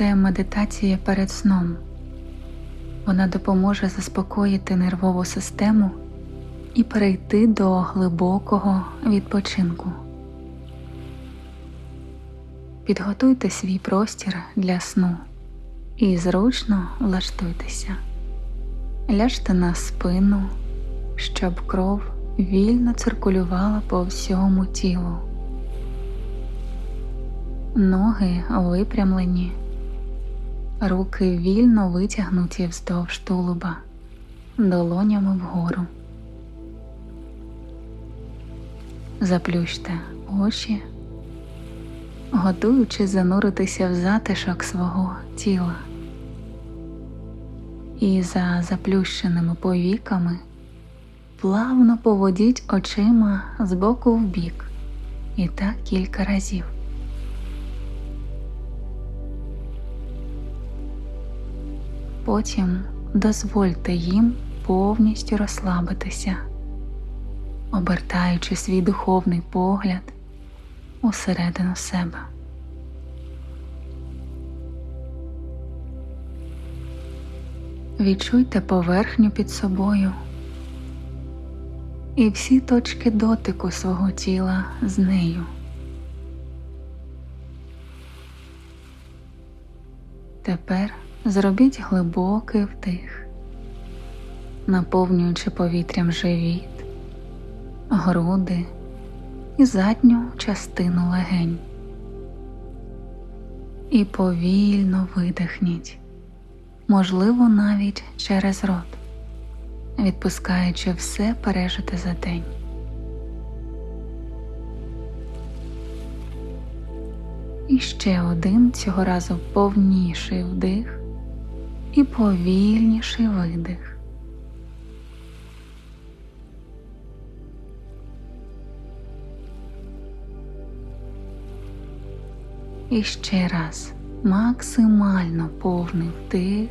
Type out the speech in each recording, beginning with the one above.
це медитація перед сном. Вона допоможе заспокоїти нервову систему і перейти до глибокого відпочинку. Підготуйте свій простір для сну і зручно влаштуйтеся. Ляжте на спину, щоб кров вільно циркулювала по всьому тілу. Ноги випрямлені, руки вільно витягнуті вздовж тулуба, долонями вгору. Заплющте очі, готуючи зануритися в затишок свого тіла. І за заплющеними повіками плавно поводіть очима з боку в бік і так кілька разів. Потім дозвольте їм повністю розслабитися, обертаючи свій духовний погляд усередину себе. Відчуйте поверхню під собою і всі точки дотику свого тіла з нею. Тепер зробіть глибокий вдих, наповнюючи повітрям живіт, груди і задню частину легень. І повільно видихніть, можливо, навіть через рот, відпускаючи все пережите за день. І ще один цього разу повніший вдих і повільніший видих. І ще раз максимально повний вдих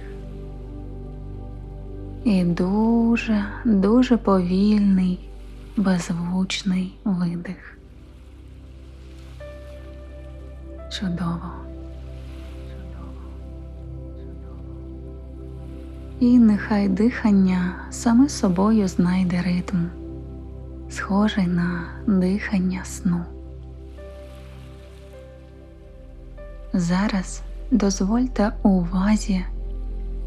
і дуже, дуже повільний, беззвучний видих. Чудово. І нехай дихання саме собою знайде ритм, схожий на дихання сну. Зараз дозвольте увазі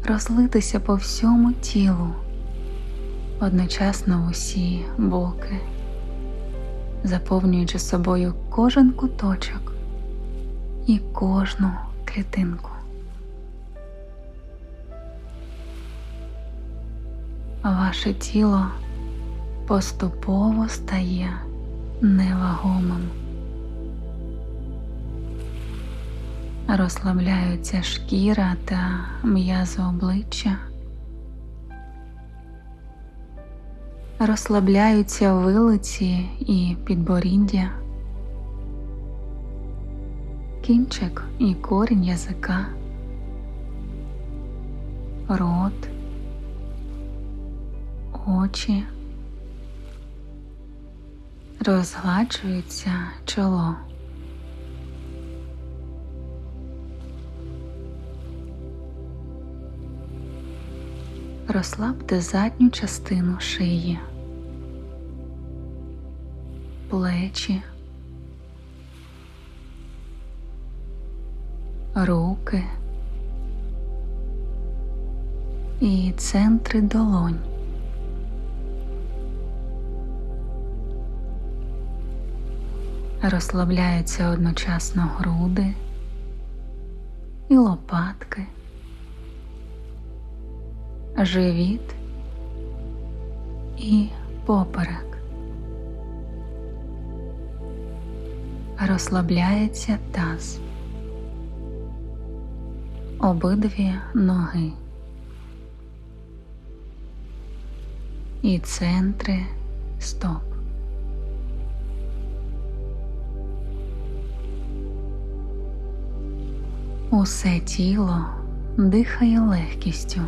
розлитися по всьому тілу, одночасно усі боки, заповнюючи собою кожен куточок і кожну клітинку. Ваше тіло поступово стає невагомим. Розслабляються шкіра та м'язи обличчя, розслабляються вилиці і підборіддя, кінчик і корінь язика, рот, очі, розгладжується чоло. Розслабте задню частину шиї, плечі, руки і центри долонь. Розслабляються одночасно груди і лопатки живіт і поперек. Розслабляється таз, обидві ноги і центри стоп. Усе тіло дихає легкістю.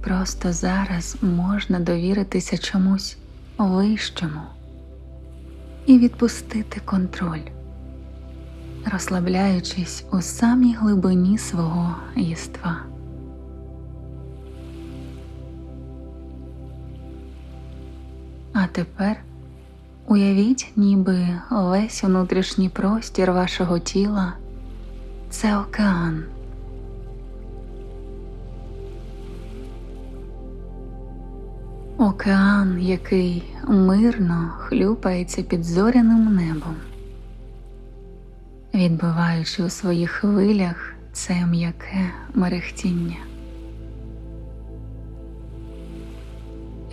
Просто зараз можна довіритися чомусь вищому і відпустити контроль. розслабляючись у самій глибині свого єства. А тепер уявіть, ніби весь внутрішній простір вашого тіла це океан. Океан, який мирно хлюпається під зоряним небом, відбиваючи у своїх хвилях це м'яке мерехтіння.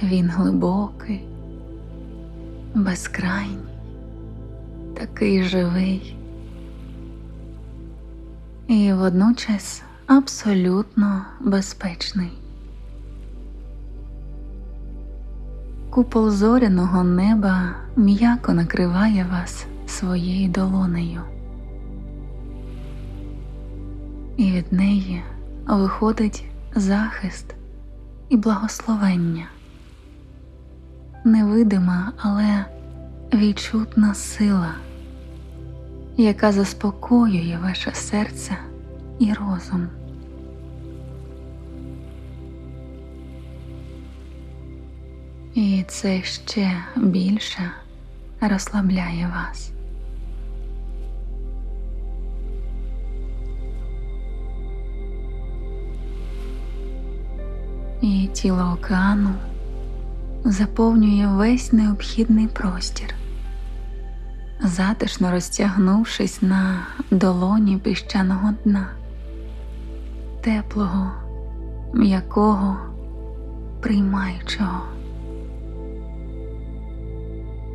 Він глибокий, безкрайній, такий живий і водночас абсолютно безпечний. Купол зоряного неба м'яко накриває вас своєю долонею, і від неї виходить захист і благословення, невидима, але відчутна сила, яка заспокоює ваше серце і розум. І це ще більше розслабляє вас. І тіло океану заповнює весь необхідний простір, затишно розтягнувшись на долоні піщаного дна, теплого, м'якого, приймаючого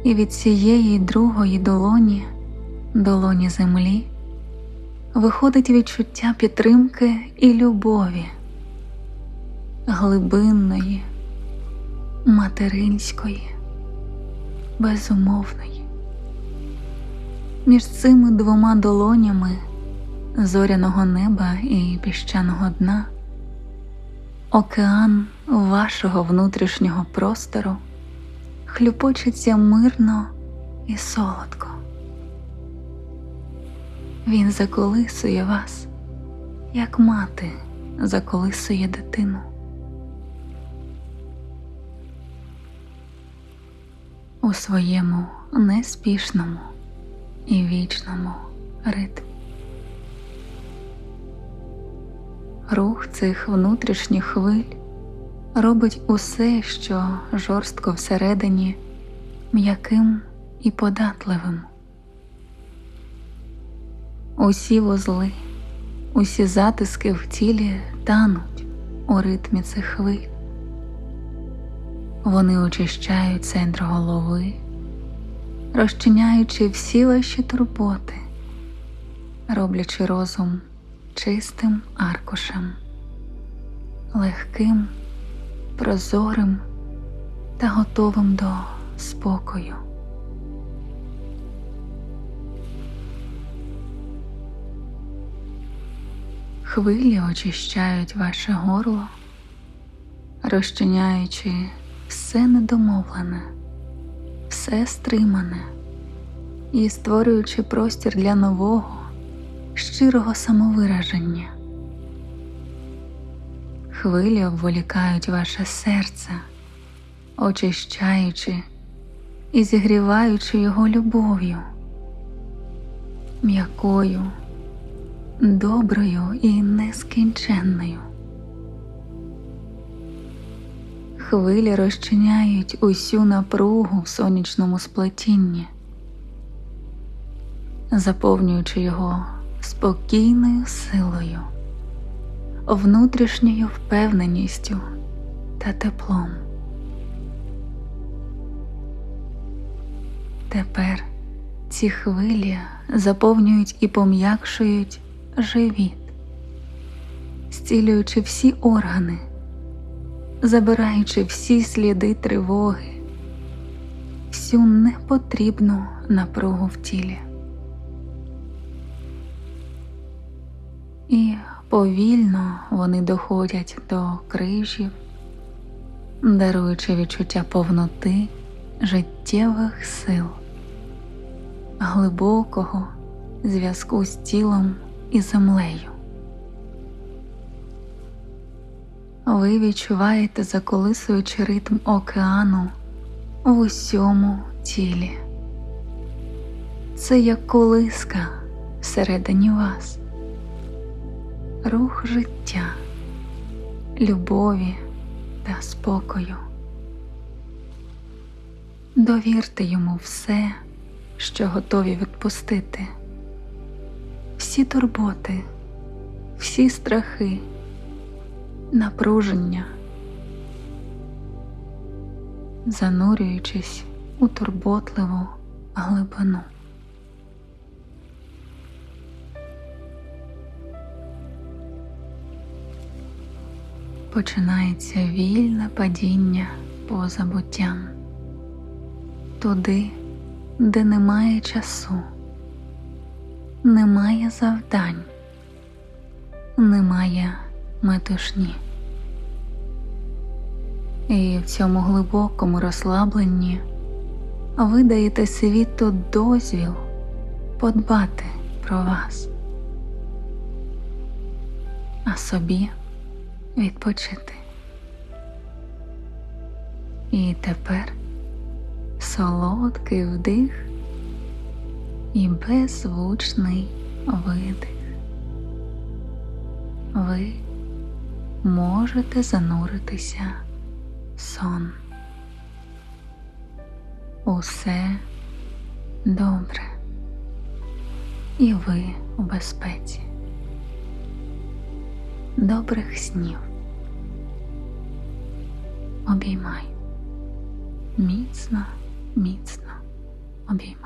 і від цієї другої долоні, долоні землі, виходить відчуття підтримки і любові, глибинної, материнської, безумовної. Між цими двома долонями зоряного неба і піщаного дна, океан вашого внутрішнього простору хлюпочеться мирно і солодко. Він заколисує вас, як мати заколисує дитину. У своєму неспішному і вічному ритмі. Рух цих внутрішніх хвиль робить усе, що жорстко всередині, м'яким і податливим. Усі вузли, усі затиски в тілі тануть у ритмі цих хвиль. Вони очищають центр голови, розчиняючи всі ваші турботи, роблячи розум чистим аркушем, легким прозорим та готовим до спокою. Хвилі очищають ваше горло, розчиняючи все недомовлене, все стримане і створюючи простір для нового, щирого самовираження. Хвилі обволікають ваше серце, очищаючи і зігріваючи його любов'ю, м'якою, доброю і нескінченною. Хвилі розчиняють усю напругу в сонячному сплетінні, заповнюючи його спокійною силою внутрішньою впевненістю та теплом. Тепер ці хвилі заповнюють і пом'якшують живіт, зцілюючи всі органи, забираючи всі сліди тривоги, всю непотрібну напругу в тілі. І Повільно вони доходять до крижів, даруючи відчуття повноти життєвих сил, глибокого зв'язку з тілом і землею. Ви відчуваєте заколисуючий ритм океану в усьому тілі. Це як колиска всередині вас, рух життя, любові та спокою. Довірте йому все, що готові відпустити, всі турботи, всі страхи, напруження, занурюючись у турботливу глибину. Починається вільне падіння по забуттям туди, де немає часу, немає завдань, немає метушні. І в цьому глибокому розслабленні ви даєте світу дозвіл подбати про вас, а собі відпочити. І тепер солодкий вдих і беззвучний видих. Ви можете зануритися сон. Усе добре, і ви у безпеці. Добрих снів. Обіймай міцно, міцно обіймай.